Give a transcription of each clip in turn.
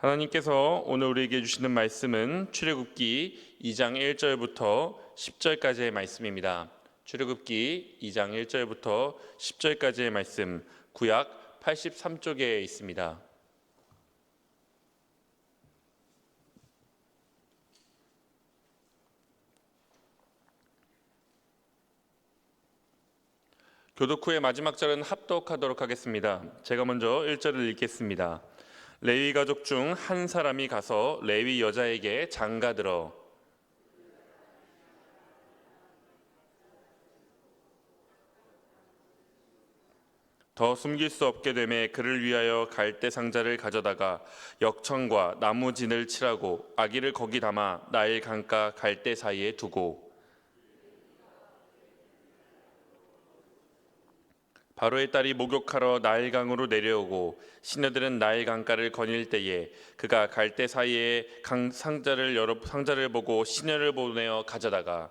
하나님께서 오늘 우리에게 주시는 말씀은 출애굽기 2장 1절부터 10절까지의 말씀입니다. 출애굽기 2장 1절부터 10절까지의 말씀 구약 83쪽에 있습니다. 교독 후의 마지막 절은 합독하도록 하겠습니다. 제가 먼저 1절을 읽겠습니다. 레위 가족 중 한 사람이 가서 레위 여자에게 장가들어. 더 숨길 수 없게 되매 그를 위하여 갈대 상자를 가져다가 역청과 나무 진을 칠하고 아기를 거기 담아 나일 강가 갈대 사이에 두고 바로의 딸이 목욕하러 나일강으로 내려오고 시녀들은 나일강가를 거닐 때에 그가 갈대 사이에 강 상자를 열어 상자를 보고 시녀를 보내어 가져다가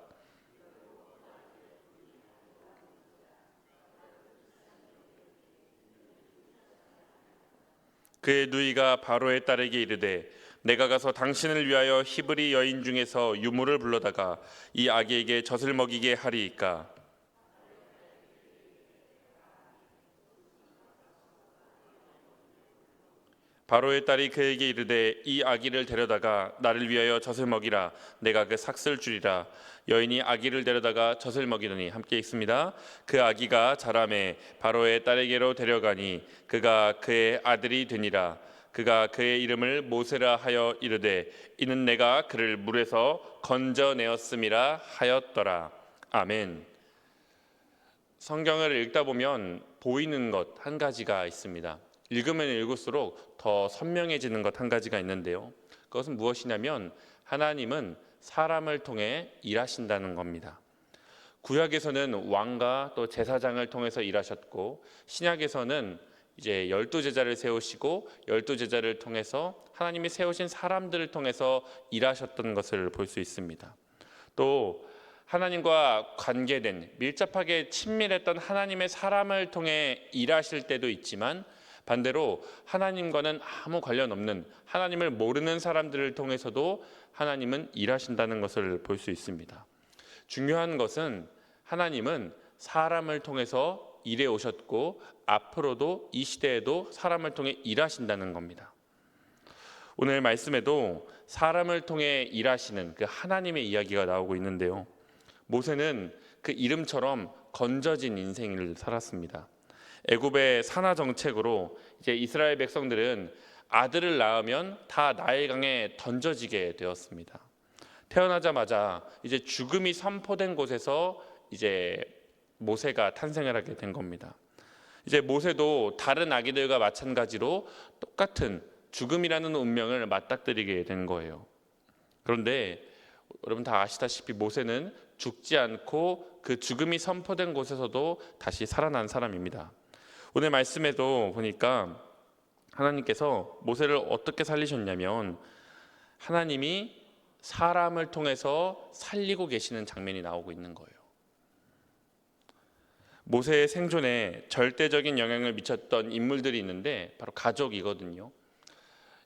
그의 누이가 바로의 딸에게 이르되 내가 가서 당신을 위하여 히브리 여인 중에서 유모를 불러다가 이 아기에게 젖을 먹이게 하리이까 바로의 딸이 그에게 이르되 이 아기를 데려다가 나를 위하여 젖을 먹이라. 내가 그 삭슬 주리라. 여인이 아기를 데려다가 젖을 먹이더니 함께 있습니다. 그 아기가 자라매 바로의 딸에게로 데려가니 그가 그의 아들이 되니라. 그가 그의 이름을 모세라 하여 이르되 이는 내가 그를 물에서 건져내었음이라 하였더라. 아멘. 성경을 읽다 보면 보이는 것 한 가지가 있습니다. 읽으면 읽을수록 더 선명해지는 것 한 가지가 있는데요. 그것은 무엇이냐면 하나님은 사람을 통해 일하신다는 겁니다. 구약에서는 왕과 또 제사장을 통해서 일하셨고 신약에서는 이제 열두 제자를 세우시고 열두 제자를 통해서 하나님이 세우신 사람들을 통해서 일하셨던 것을 볼 수 있습니다. 또 하나님과 관계된 밀접하게 친밀했던 하나님의 사람을 통해 일하실 때도 있지만 반대로 하나님과는 아무 관련 없는 하나님을 모르는 사람들을 통해서도 하나님은 일하신다는 것을 볼 수 있습니다. 중요한 것은 하나님은 사람을 통해서 일해 오셨고 앞으로도 이 시대에도 사람을 통해 일하신다는 겁니다. 오늘 말씀에도 사람을 통해 일하시는 그 하나님의 이야기가 나오고 있는데요. 모세는 그 이름처럼 건져진 인생을 살았습니다. 애굽의 산하 정책으로 이제 이스라엘 백성들은 아들을 낳으면 다 나일강에 던져지게 되었습니다. 태어나자마자 이제 죽음이 선포된 곳에서 이제 모세가 탄생을 하게 된 겁니다. 이제 모세도 다른 아기들과 마찬가지로 똑같은 죽음이라는 운명을 맞닥뜨리게 된 거예요. 그런데 여러분 다 아시다시피 모세는 죽지 않고 그 죽음이 선포된 곳에서도 다시 살아난 사람입니다. 오늘 말씀에도 보니까 하나님께서 모세를 어떻게 살리셨냐면 하나님이 사람을 통해서 살리고 계시는 장면이 나오고 있는 거예요. 모세의 생존에 절대적인 영향을 미쳤던 인물들이 있는데 바로 가족이거든요.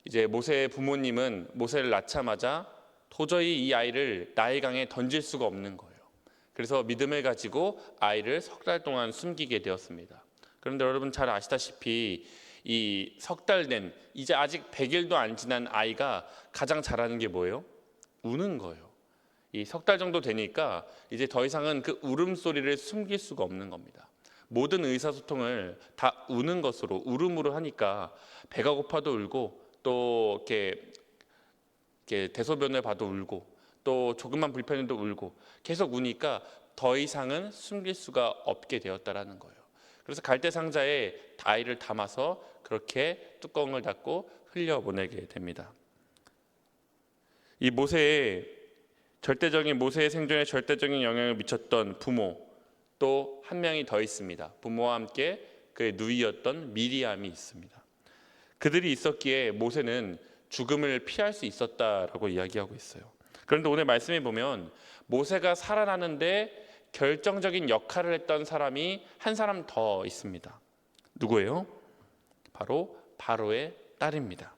이제 모세의 부모님은 모세를 낳자마자 도저히 이 아이를 나일강에 던질 수가 없는 거예요. 그래서 믿음을 가지고 아이를 석 달 동안 숨기게 되었습니다. 그런데 여러분 잘 아시다시피 이 석 달 된 이제 아직 100일도 안 지난 아이가 가장 잘하는 게 뭐예요? 우는 거예요. 이 석 달 정도 되니까 이제 더 이상은 그 울음소리를 숨길 수가 없는 겁니다. 모든 의사소통을 다 우는 것으로 울음으로 하니까 배가 고파도 울고 또 이렇게, 이렇게 대소변을 봐도 울고 또 조금만 불편해도 울고 계속 우니까 더 이상은 숨길 수가 없게 되었다라는 거예요. 그래서 갈대 상자에 아이를 담아서 그렇게 뚜껑을 닫고 흘려 보내게 됩니다. 이 모세의 절대적인 모세의 생존에 절대적인 영향을 미쳤던 부모 또 한 명이 더 있습니다. 부모와 함께 그의 누이였던 미리암이 있습니다. 그들이 있었기에 모세는 죽음을 피할 수 있었다라고 이야기하고 있어요. 그런데 오늘 말씀에 보면 모세가 살아나는데 결정적인 역할을 했던 사람이 한 사람 더 있습니다. 누구예요? 바로 바로의 딸입니다.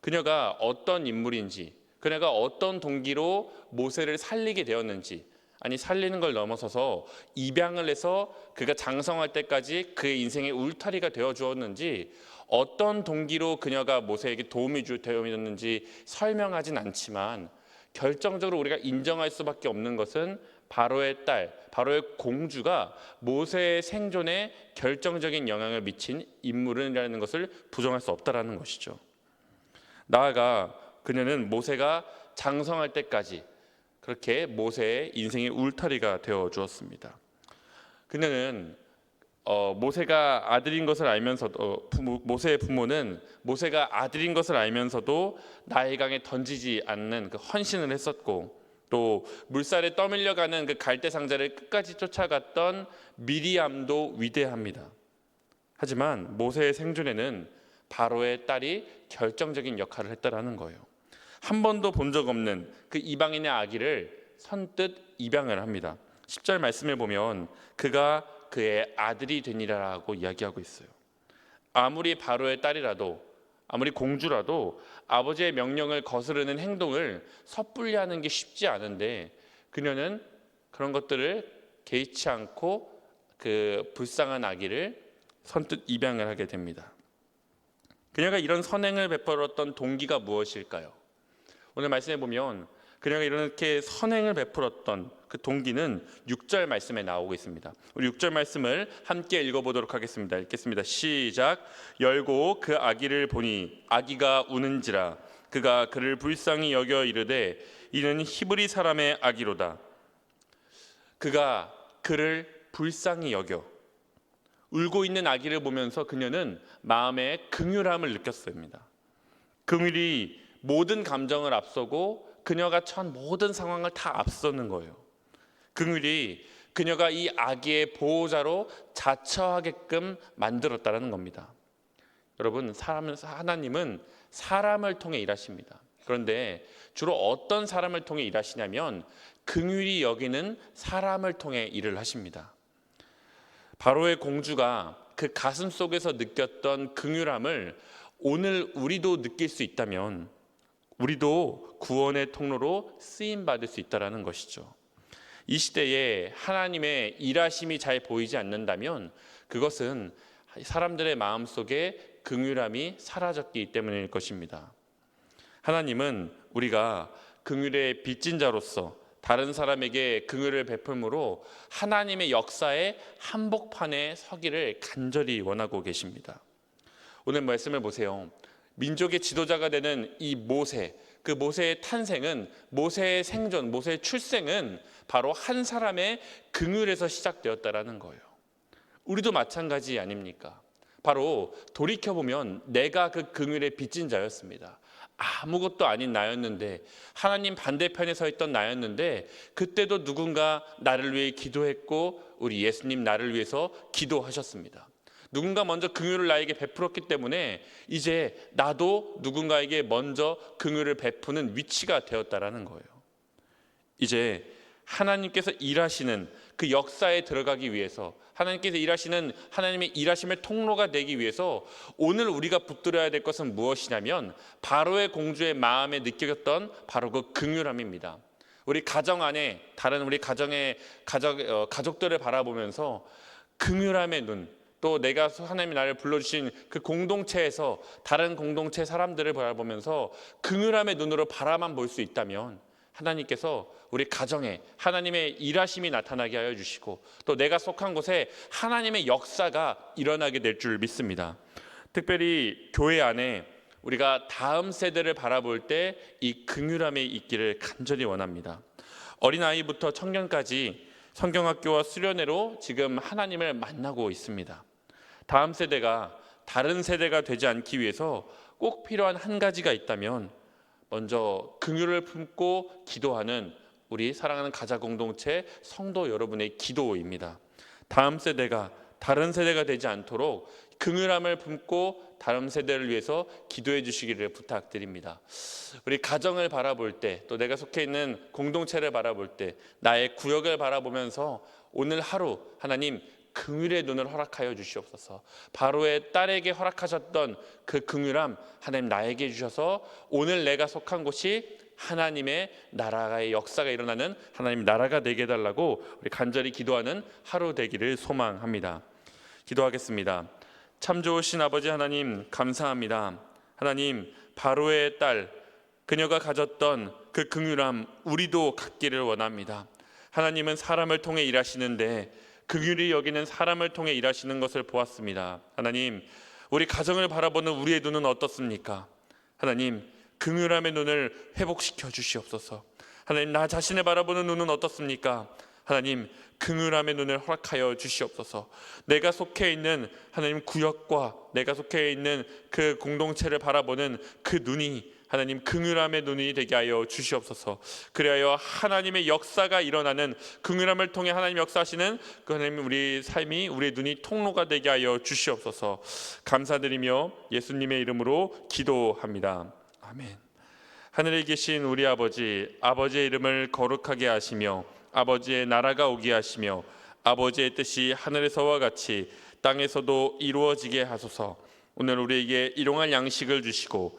그녀가 어떤 인물인지, 그녀가 어떤 동기로 모세를 살리게 되었는지, 아니 살리는 걸 넘어서서 입양을 해서 그가 장성할 때까지 그의 인생의 울타리가 되어 주었는지 어떤 동기로 그녀가 모세에게 도움이 주 되었는지 설명하진 않지만 결정적으로 우리가 인정할 수밖에 없는 것은 바로의 딸, 바로의 공주가 모세의 생존에 결정적인 영향을 미친 인물이라는 것을 부정할 수 없다라는 것이죠. 나아가 그녀는 모세가 장성할 때까지 그렇게 모세의 인생의 울타리가 되어 주었습니다. 그녀는 어, 모세가 아들인 것을 알면서도 부모, 모세의 부모는 모세가 아들인 것을 알면서도 나일강에 던지지 않는 그 헌신을 했었고 또 물살에 떠밀려가는 그 갈대 상자를 끝까지 쫓아갔던 미리암도 위대합니다. 하지만 모세의 생존에는 바로의 딸이 결정적인 역할을 했다라는 거예요. 한 번도 본 적 없는 그 이방인의 아기를 선뜻 입양을 합니다. 10절 말씀을 보면 그가 그의 아들이 되니라라고 이야기하고 있어요. 아무리 바로의 딸이라도 아무리 공주라도 아버지의 명령을 거스르는 행동을 섣불리 하는 게 쉽지 않은데 그녀는 그런 것들을 개의치 않고 그 불쌍한 아기를 선뜻 입양을 하게 됩니다. 그녀가 이런 선행을 베풀었던 동기가 무엇일까요? 오늘 말씀해 보면 그녀가 이렇게 선행을 베풀었던 그 동기는 6절 말씀에 나오고 있습니다. 우리 6절 말씀을 함께 읽어보도록 하겠습니다. 읽겠습니다. 시작. 열고 그 아기를 보니 아기가 우는지라 그가 그를 불쌍히 여겨 이르되 이는 히브리 사람의 아기로다. 그가 그를 불쌍히 여겨 울고 있는 아기를 보면서 그녀는 마음에 긍휼함을 느꼈습니다. 긍휼이 모든 감정을 앞서고 그녀가 처한 모든 상황을 다 앞서는 거예요. 긍휼이 그녀가 이 아기의 보호자로 자처하게끔 만들었다라는 겁니다. 여러분, 사람은 하나님은 사람을 통해 일하십니다. 그런데 주로 어떤 사람을 통해 일하시냐면 긍휼이 여기는 사람을 통해 일을 하십니다. 바로의 공주가 그 가슴 속에서 느꼈던 긍휼함을 오늘 우리도 느낄 수 있다면 우리도 구원의 통로로 쓰임 받을 수 있다라는 것이죠. 이 시대에 하나님의 일하심이 잘 보이지 않는다면 그것은 사람들의 마음 속에 긍휼함이 사라졌기 때문일 것입니다. 하나님은 우리가 긍휼의 빚진 자로서 다른 사람에게 긍휼을 베풀므로 하나님의 역사의 한복판에 서기를 간절히 원하고 계십니다. 오늘 말씀을 보세요. 민족의 지도자가 되는 이 모세, 그 모세의 탄생은 모세의 생존, 모세의 출생은 바로 한 사람의 긍휼에서 시작되었다라는 거예요. 우리도 마찬가지 아닙니까? 바로 돌이켜 보면 내가 그 긍휼의 빚진 자였습니다. 아무것도 아닌 나였는데 하나님 반대편에 서 있던 나였는데 그때도 누군가 나를 위해 기도했고 우리 예수님 나를 위해서 기도하셨습니다. 누군가 먼저 긍휼을 나에게 베풀었기 때문에 이제 나도 누군가에게 먼저 긍휼을 베푸는 위치가 되었다라는 거예요. 이제 하나님께서 일하시는 그 역사에 들어가기 위해서 하나님께서 일하시는 하나님의 일하심의 통로가 되기 위해서 오늘 우리가 붙들어야 될 것은 무엇이냐면 바로의 공주의 마음에 느껴졌던 바로 그 긍휼함입니다. 우리 가정 안에 다른 우리 가정의 가족 어, 가족들을 바라보면서 긍휼함의 눈, 또 내가 하나님이 나를 불러주신 그 공동체에서 다른 공동체 사람들을 바라보면서 긍휼함의 눈으로 바라만 볼 수 있다면 하나님께서 우리 가정에 하나님의 일하심이 나타나게 하여 주시고 또 내가 속한 곳에 하나님의 역사가 일어나게 될 줄 믿습니다. 특별히 교회 안에 우리가 다음 세대를 바라볼 때 이 긍휼함이 있기를 간절히 원합니다. 어린아이부터 청년까지 성경학교와 수련회로 지금 하나님을 만나고 있습니다. 다음 세대가 다른 세대가 되지 않기 위해서 꼭 필요한 한 가지가 있다면 먼저 긍휼을 품고 기도하는 우리 사랑하는 가자 공동체 성도 여러분의 기도입니다. 다음 세대가 다른 세대가 되지 않도록 긍휼함을 품고 다음 세대를 위해서 기도해 주시기를 부탁드립니다. 우리 가정을 바라볼 때, 또 내가 속해 있는 공동체를 바라볼 때, 나의 구역을 바라보면서 오늘 하루 하나님 긍휼의 눈을 허락하여 주시옵소서. 바로의 딸에게 허락하셨던 그 긍휼함 하나님 나에게 주셔서 오늘 내가 속한 곳이 하나님의 나라의 역사가 일어나는 하나님 나라가 되게 해달라고 우리 간절히 기도하는 하루 되기를 소망합니다. 기도하겠습니다. 참 좋으신 아버지 하나님 감사합니다. 하나님 바로의 딸 그녀가 가졌던 그 긍휼함 우리도 갖기를 원합니다. 하나님은 사람을 통해 일하시는데 긍휼히 여기는 사람을 통해 일하시는 것을 보았습니다. 하나님 우리 가정을 바라보는 우리의 눈은 어떻습니까? 하나님 긍휼함의 눈을 회복시켜 주시옵소서. 하나님 나 자신을 바라보는 눈은 어떻습니까? 하나님 긍휼함의 눈을 허락하여 주시옵소서. 내가 속해 있는 하나님 구역과 내가 속해 있는 그 공동체를 바라보는 그 눈이 하나님 긍휼함의 눈이 되게 하여 주시옵소서. 그리하여 하나님의 역사가 일어나는 긍휼함을 통해 하나님 역사하시는 그 하나님 우리 삶이 우리의 눈이 통로가 되게 하여 주시옵소서. 감사드리며 예수님의 이름으로 기도합니다. 아멘. 하늘에 계신 우리 아버지, 아버지의 이름을 거룩하게 하시며 아버지의 나라가 오게 하시며 아버지의 뜻이 하늘에서와 같이 땅에서도 이루어지게 하소서. 오늘 우리에게 일용할 양식을 주시고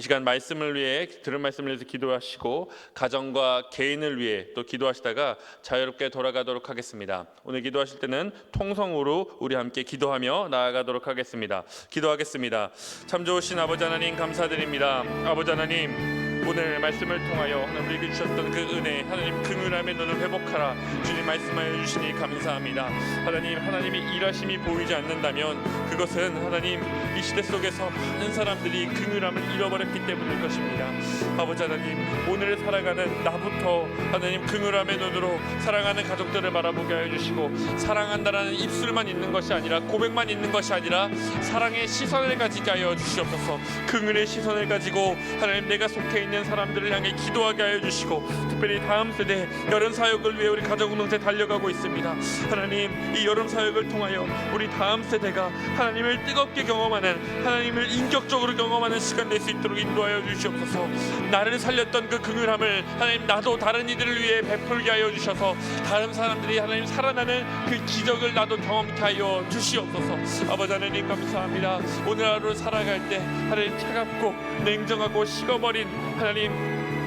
이 시간 말씀을 위해 들은 말씀을 위해서 기도하시고 가정과 개인을 위해 또 기도하시다가 자유롭게 돌아가도록 하겠습니다. 오늘 기도하실 때는 통성으로 우리 함께 기도하며 나아가도록 하겠습니다. 기도하겠습니다. 참 좋으신 아버지 하나님 감사드립니다. 아버지 하나님 오늘 말씀을 통하여 하나님 우리에게 주셨던 그 은혜 하나님 긍휼함의 눈을 회복하라 주님 말씀하여 주시니 감사합니다. 하나님 하나님의 일하심이 보이지 않는다면 그것은 하나님 이 시대 속에서 많은 사람들이 긍휼함을 잃어버렸기 때문일 것입니다. 아버지 하나님 오늘 살아가는 나부터 하나님 긍휼함의 눈으로 사랑하는 가족들을 바라보게 하여 주시고 사랑한다라는 입술만 있는 것이 아니라 고백만 있는 것이 아니라 사랑의 시선을 가지게 하여 주시옵소서. 긍휼의 시선을 가지고 하나님 내가 속해 있는 사람들을 향해 기도하게 하여 주시고 특별히 다음 세대 여름 사역을 위해 우리 가정 공동체 달려가고 있습니다. 하나님 이 여름 사역을 통하여 우리 다음 세대가 하나님을 뜨겁게 경험하는 하나님을 인격적으로 경험하는 시간 될 수 있도록 인도하여 주시옵소서. 나를 살렸던 그 긍휼함을 하나님 나도 다른 이들을 위해 베풀게 하여 주셔서 다른 사람들이 하나님 살아나는 그 기적을 나도 경험케 하여 주시옵소서. 아버지 하나님 감사합니다. 오늘 하루 살아갈 때 하나님 차갑고 냉정하고 식어버린 하나님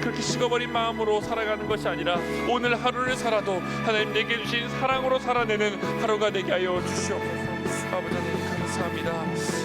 그렇게 식어버린 마음으로 살아가는 것이 아니라 오늘 하루를 살아도 하나님 내게 주신 사랑으로 살아내는 하루가 되게 하여 주시옵소서. 아버지 하나님 감사합니다.